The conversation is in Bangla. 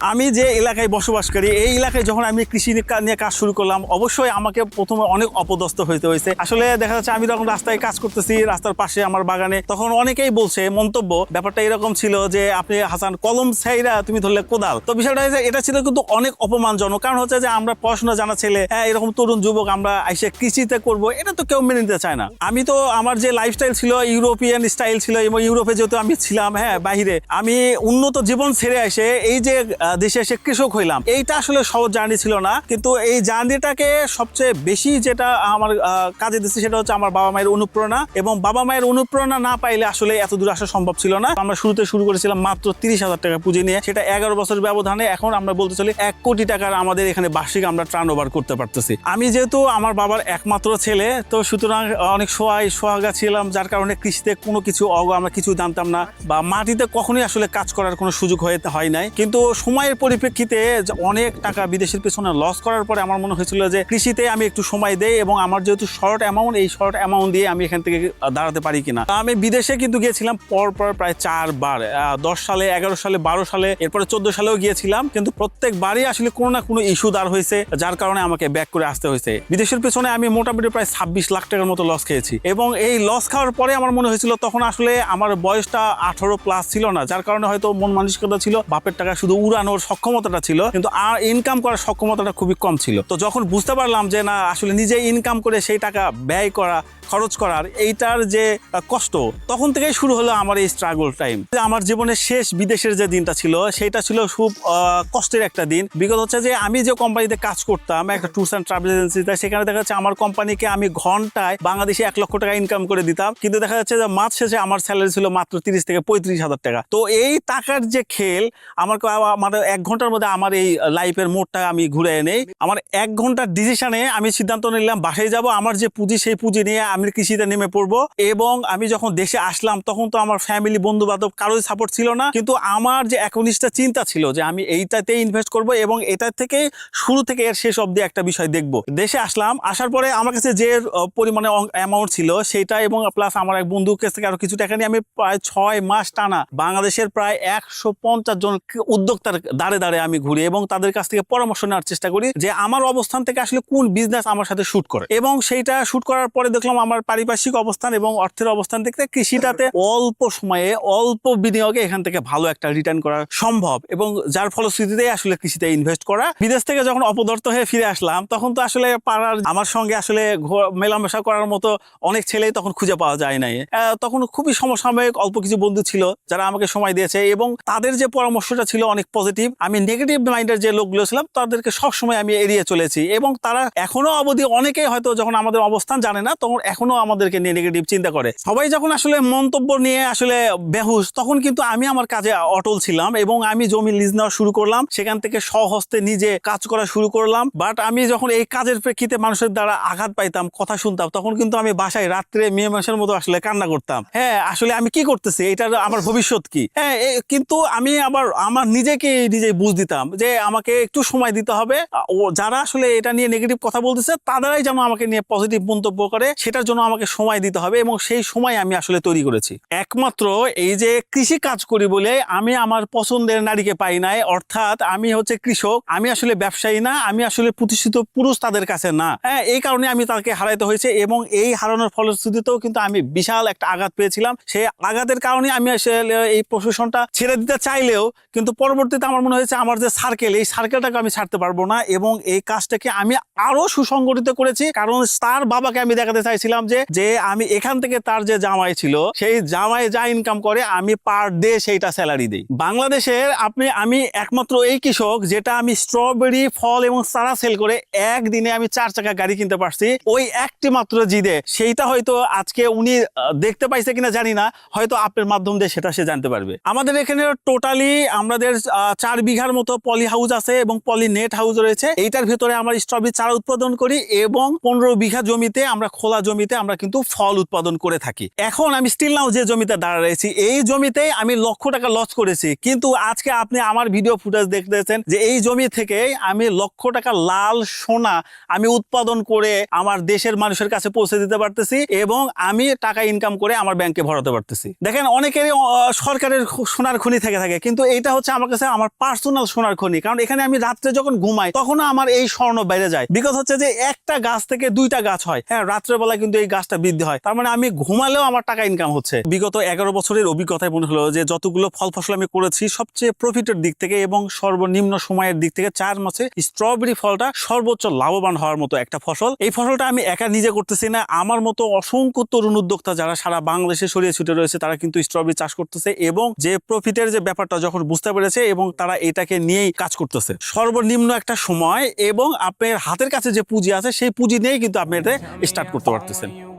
আমি যে এলাকায় বসবাস করি, এই এলাকায় যখন আমি কৃষি নিয়ে কাজ শুরু করলাম, অবশ্যই আমাকে প্রথমে অনেক অপদস্থ হইতে হয়েছে আসলে দেখা যাচ্ছে আমি যখন রাস্তায় কাজ করতেছি, রাস্তার পাশে আমার বাগানে, তখন অনেকেই বলছে, মন্তব্য, ব্যাপারটা এরকম ছিল যে, আপনি হাসান, কলম ছাইরা তুমি ধরলে কোদাল। তো বিষয়টা হচ্ছে এটা ছিল কিন্তু অনেক অপমানজনক। কারণ হচ্ছে যে, আমরা পড়াশোনা জানা ছেলে হ্যাঁ এরকম তরুণ যুবক আমরা এসে কৃষিতে করব, এটা তো কেউ মেনে নিতে চায় না। আমি তো, আমার যে লাইফস্টাইল ছিল, ইউরোপিয়ান স্টাইল ছিল, এবং ইউরোপে যেহেতু আমি ছিলাম হ্যাঁ বাইরে আমি উন্নত জীবন ছেড়ে এসে, এই যে দেশে এসে কৃষক হইলাম। এইটা আসলে সহজ জার্নি ছিল না। কিন্তু এই জার্নিটাকে সবচেয়ে বেশি যেটা আমার কাজে দিচ্ছে সেটা হচ্ছে আমার বাবা মায়ের অনুপ্রেরণা এবং বাবা মায়ের অনুপ্রেরণা না পাইলে আসলে এত দূর আসা সম্ভব ছিল না। আমরা শুরুতে শুরু করেছিলাম মাত্র তিরিশ হাজার টাকা পুঁজি নিয়ে। সেটা এগারো বছর ব্যবধানে এখন আমরা বলতে চলি এক কোটি টাকার আমাদের এখানে বার্ষিক আমরা টার্ন ওভার করতে পারতেছি। আমি যেহেতু আমার বাবার একমাত্র ছেলে, তো সুতরাং অনেক সোহাই সোহাগা ছিলাম, যার কারণে কৃষিতে কোনো কিছু অগ আমরা কিছু জানতাম না বা মাটিতে কখনোই আসলে কাজ করার কোনো সুযোগ হয়ে হয় নাই। কিন্তু সময়ের পরিপ্রেক্ষিতে অনেক টাকা বিদেশের পেছনে লস করার পরে আমার মনে হয়েছিল যে কৃষিতে আমি একটু সময় দেই এবং আমার যেহেতু শর্ট অ্যামাউন্ট এই শর্ট অ্যামাউন্ট দিয়ে আমি এখান থেকে দাঁড়াতে পারি কিনা। আমি বিদেশে কিন্তু গিয়েছিলাম পর পর প্রায় চারবার দশ সালে, এগারো সালে, বারো সালে, এরপরে চোদ্দ সালেও গিয়েছিলাম, কিন্তু প্রত্যেকবারই আসলে কোনো না কোনো ইস্যু দাঁড় হয়েছে, যার কারণে আমাকে ব্যাক করে আসতে হয়েছে। বিদেশের পেছনে আমি মোটামুটি প্রায় ছাব্বিশ লাখ টাকার মতো লস খেয়েছি এবং এই লস খাওয়ার পরে আমার মনে হয়েছিল তখন আসলে আমার বয়সটা আঠারো প্লাস ছিল না, যার কারণে হয়তো মন মানসিকতা ছিল, বাপের টাকা শুধু উড়ানোর সক্ষমতাটা ছিল, কিন্তু আর ইনকাম করার সক্ষমতাটা খুবই কম ছিল। তো যখন বুঝতে পারলাম যে না, আসলে নিজে ইনকাম করে সেই টাকা ব্যয় করা খরচ করার এইটার যে কষ্ট, তখন থেকেই শুরু হলো আমার এই স্ট্রাগল টাইম আমার জীবনের শেষ বিদেশের যে দিনটা ছিল সেটা ছিল খুব কষ্টের একটা দিন। বিগত হচ্ছে যে, আমি যে কোম্পানিতে কাজ করতাম, একটা ট্যুরস অ্যান্ড ট্রাভেল এজেন্সিতে সেখানে দেখা যাচ্ছে আমার কোম্পানিকে আমি ঘন্টায় বাংলাদেশে এক লক্ষ টাকা ইনকাম করে দিতাম। কিন্তু দেখা যাচ্ছে যে, মাস শেষে আমার স্যালারি ছিল মাত্র তিরিশ থেকে পঁয়ত্রিশ হাজার টাকা। তো এই টাকার যে খেল, আমার আমার এক ঘণ্টার মধ্যে আমার এই লাইফের মোড়টা আমি ঘুরে এনে আমার এক ঘণ্টার ডিসিশনে আমি সিদ্ধান্ত নিলাম, বাসায় যাব, আমার যে পুঁজি, সেই পুঁজি নিয়ে আমি কৃষিতে নেমে পড়ব। এবং আমি যখন দেশে আসলাম, তখন তো আমার ফ্যামিলি বন্ধু বান্ধব কারোই সাপোর্ট ছিল না। কিন্তু আমার যে একনিষ্ঠটা চিন্তা ছিল যে আমি এইটাতে ইনভেস্ট করব এবং এটার থেকে শুরু থেকে এর শেষ অবধি একটা বিষয় দেখব। দেশে আসলাম, আসার পরে আমার কাছে যে পরিমাণে অ্যামাউন্ট ছিল সেটা এবং প্লাস আমার এক বন্ধুর কাছ থেকে আরও কিছু টাকা নিয়ে আমি প্রায় ছয় মাস টানা বাংলাদেশের প্রায় একশো পঞ্চাশ জন উদ্যোক্তার দাঁড়ে দাঁড়ে আমি ঘুরি এবং তাদের কাছ থেকে পরামর্শ নেওয়ার চেষ্টা করি যে আমার অবস্থান থেকে আসলে কোন বিজনেস আমার সাথে শুট করে। এবং সেইটা শুট করার পরে দেখলাম আমার পারিপার্শ্বিক অবস্থান এবং অর্থের অবস্থান দেখতে কৃষিটাতে অল্প সময়ে অল্প বিনিয়োগে এখান থেকে ভালো একটা রিটার্ন করা সম্ভব এবং যার ফলশ্রুতিতে আসলে কৃষিতে ইনভেস্ট করা। বিদেশ থেকে যখন অপদর্থ হয়ে ফিরে আসলাম তখন তো আসলে পাড়ার আমার সঙ্গে আসলে মেলামেশা করার মতো অনেক ছেলেই তখন খুঁজে পাওয়া যায় নাই। তখন খুবই সমসাময়িক অল্প কিছু বন্ধু ছিল যারা আমাকে সময় দিয়েছে এবং তাদের যে পরামর্শটা ছিল অনেক পজিটিভ আমি নেগেটিভ মাইন্ডের যে লোকগুলো ছিলাম তাদেরকে সবসময় আমি এড়িয়ে চলেছি এবং তারা এখনও অবধি অনেকেই হয়তো যখন আমাদের অবস্থান জানে না তখন এখনও আমাদেরকে নিয়ে নেগেটিভ চিন্তা করে। সবাই যখন আসলে মন্তব্য নিয়ে আসলে বেহুশ, তখন কিন্তু আমি আমার কাজে অটল ছিলাম এবং আমি জমি লিজ নেওয়া শুরু করলাম। সেখান থেকে স্বহস্তে নিজে কাজ করা শুরু করলাম। বাট আমি যখন এই কাজের প্রেক্ষিতে মানুষের দ্বারা আঘাত পাইতাম, কথা শুনতাম, তখন কিন্তু আমি বাসায় রাত্রে মেয়ে মাসের মতো আসলে কান্না করতাম। হ্যাঁ আসলে আমি কি করতেছি? এটার আমার ভবিষ্যৎ কি? হ্যাঁ কিন্তু আমি আবার আমার নিজেকে নিজেই বুঝ দিতাম যে আমাকে একটু সময় দিতে হবে। ও, যারা আসলে এটা নিয়ে নেগেটিভ কথা বলতেছে, তারাই যেন আমাকে নিয়ে পজিটিভ মন্তব্য করে। সেটার জন্য আমাকে সময় দিতে হবে এবং সেই সময় আমি আসলে তৈরি করেছি। একমাত্র এই যে কৃষি কাজ করি বলে আমি আমার পছন্দের নারীকে পাই নাই, অর্থাৎ আমি হচ্ছে কৃষক, আমি আসলে ব্যবসায়ী না, আমি আসলে প্রতিষ্ঠিত পুরুষ তাদের কাছে না। হ্যাঁ এই কারণে আমি তাকে হারাইতে হয়েছে এবং এই হারানোর ফলশ্রুতিতেও কিন্তু আমি বিশাল একটা আঘাত পেয়েছিলাম। সেই আঘাতের কারণে আমি আসলে এই প্রফেশনটা ছেড়ে দিতে চাইলেও কিন্তু পরবর্তীতে আমার মনে হয়েছে আমার যে সার্কেল এই সার্কেলটাকে আমি ছাড়তে পারব না এবং এই কাজটাকে আমি আরও সুসংগঠিত করেছি। কারণ তার বাবাকে আমি দেখাতে চাইছিলাম যে যে আমি এখান থেকে তার যে জামাই ছিল, সেই জামাই যা ইনকাম করে, আমি পার ডে সেইটা স্যালারি দিই। বাংলাদেশের আপনি, আমি একমাত্র এই কৃষক যেটা আমি স্ট্রবেরি ফল এবং চারা সেল করে একদিনে আমি চার চাকা গাড়ি কিনতে পারছি। ওই একটি মাত্র জিদে, সেইটা হয়তো আজকে উনি দেখতে পাইছে কিনা জানি না, হয়তো আপনার মাধ্যম দিয়ে সেটা সে জানতে পারবে। আমাদের এখানে টোটালি আমাদের চার বিঘার মতো পলি হাউস আছে এবং পলি নেট হাউস রয়েছে। এইটার ভেতরে আমরা স্ট্রবেরি চারা উৎপাদন করি এবং পনেরো বিঘা জমিতে আমরা খোলা জমি জমিতে আমরা কিন্তু ফল উৎপাদন করে থাকি। এখন আমি স্টিল নাও যে জমিতে দাঁড়া রয়েছি, এই জমিতে আমি লক্ষ টাকা লস করেছি। কিন্তু আজকে আপনি আমার ভিডিও ফুটেজ দেখতেছেন যে এই জমি থেকে আমি লক্ষ টাকা লাল সোনা আমি উৎপাদন করে আমার দেশের মানুষের কাছে পৌঁছে দিতে পারতেছি এবং আমি টাকা ইনকাম করে আমার ব্যাংকে ভরাতে পারতেছি। দেখেন অনেকেরই সরকারের সোনার খনি থেকে থাকে, কিন্তু এইটা হচ্ছে আমার কাছে আমার পার্সোনাল সোনার খনি। কারণ এখানে আমি রাত্রে যখন ঘুমাই, তখনও আমার এই স্বর্ণ বেড়ে যায়। বিকজ হচ্ছে যে একটা গাছ থেকে দুইটা গাছ হয়। হ্যাঁ রাত্রেবেলা কিন্তু এই গাছটা বৃদ্ধি হয়, তার মানে আমি ঘুমালেও আমার টাকা ইনকাম হচ্ছে। বিগত এগারো বছরের অভিজ্ঞতায় মনে হলো যে যতগুলো ফল ফসল আমি করেছি, সবচেয়ে প্রফিটের দিক থেকে এবং সর্বনিম্ন সময়ের দিক থেকে চার মাসে স্ট্রবেরি ফলটা সর্বোচ্চ লাভবান হওয়ার মতো একটা ফসল। এই ফসলটা আমি একা নিজে করতেছি না, আমার মতো অসংখ্য তরুণ উদ্যোক্তা যারা সারা বাংলাদেশে ছড়িয়ে ছুটে রয়েছে, তারা কিন্তু স্ট্রবেরি চাষ করতেছে এবং যে প্রফিটের যে ব্যাপারটা যখন বুঝতে পেরেছে এবং তারা এটাকে নিয়েই কাজ করতেছে। সর্বনিম্ন একটা সময় এবং আপনার হাতের কাছে যে পুঁজি আছে, সেই পুঁজি নিয়েই কিন্তু আপনি এটা স্টার্ট করতে পারতেছেন। listen.